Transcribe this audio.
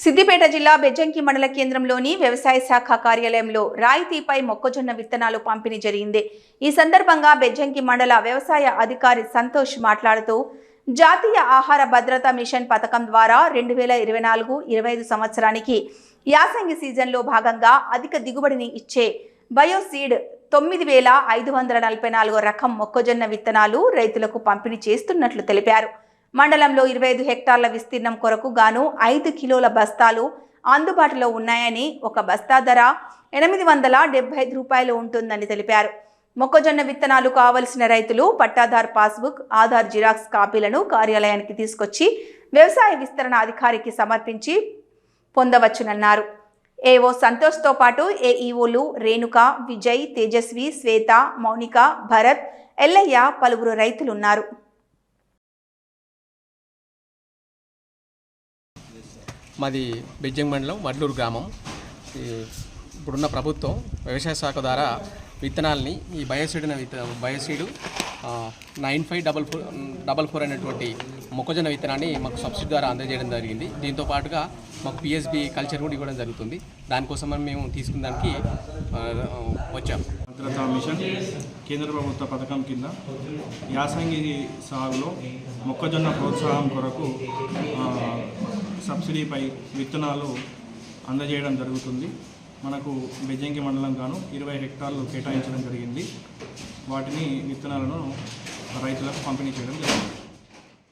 సిద్దిపేట జిల్లా బెజ్జంకి మండల కేంద్రంలోని వ్యవసాయ శాఖ కార్యాలయంలో రాయితీపై మొక్కజొన్న విత్తనాలు పంపిణీ జరిగింది. ఈ సందర్భంగా బెజ్జంకి మండల వ్యవసాయ అధికారి సంతోష్ మాట్లాడుతూ జాతీయ ఆహార భద్రతా మిషన్ పథకం ద్వారా రెండు వేల ఇరవై నాలుగు ఇరవై ఐదు సంవత్సరానికి యాసంగి సీజన్లో భాగంగా అధిక దిగుబడిని ఇచ్చే బయోసీడ్ తొమ్మిది వేల ఐదు వందల నలభై నాలుగో రకం మొక్కజొన్న విత్తనాలు రైతులకు పంపిణీ చేస్తున్నట్లు తెలిపారు. మండలంలో ఇరవై ఐదు హెక్టార్ల విస్తీర్ణం కొరకు గాను ఐదు కిలోల బస్తాలు అందుబాటులో ఉన్నాయని ఒక బస్తా ధర ఎనిమిది వందల డెబ్బై ఐదు రూపాయలు ఉంటుందని తెలిపారు. మొక్కజొన్న విత్తనాలు కావలసిన రైతులు పట్టాదార్ పాస్బుక్ ఆధార్ జిరాక్స్ కాపీలను కార్యాలయానికి తీసుకొచ్చి వ్యవసాయ విస్తరణ అధికారికి సమర్పించి పొందవచ్చునన్నారు. ఏఓ సంతోష్తో పాటు ఏఈఓలు రేణుక విజయ్ తేజస్వి శ్వేత మౌనిక భరత్ ఎల్లయ్య పలువురు రైతులున్నారు. మాది బెజ్జంగ్ మండలం వడ్లూరు గ్రామం. ఇప్పుడున్న ప్రభుత్వం వ్యవసాయ శాఖ ద్వారా విత్తనాలని ఈ బయోసీడ్ అనే విత్త Bioseed nine five double four double four అనేటువంటి మొక్కజొన్న విత్తనాన్ని మాకు సబ్సిడీ ద్వారా అందజేయడం జరిగింది. దీంతో పాటుగా మాకు పిఎస్బి కల్చర్ కూడా ఇవ్వడం జరుగుతుంది. దానికోసం మేము తీసుకున్న దానికి వచ్చాం. భద్రతా మిషన్ కేంద్ర ప్రభుత్వ పథకం కింద యాసంగి సాగులో మొక్కజొన్న ప్రోత్సాహం కొరకు సబ్సిడీపై విత్తనాలు అందజేయడం జరుగుతుంది. మనకు బెజ్జంకి మండలం గాను ఇరవై హెక్టార్లు కేటాయించడం జరిగింది. వాటిని విత్తనాలను రైతులకు పంపిణీ చేయడం జరిగింది.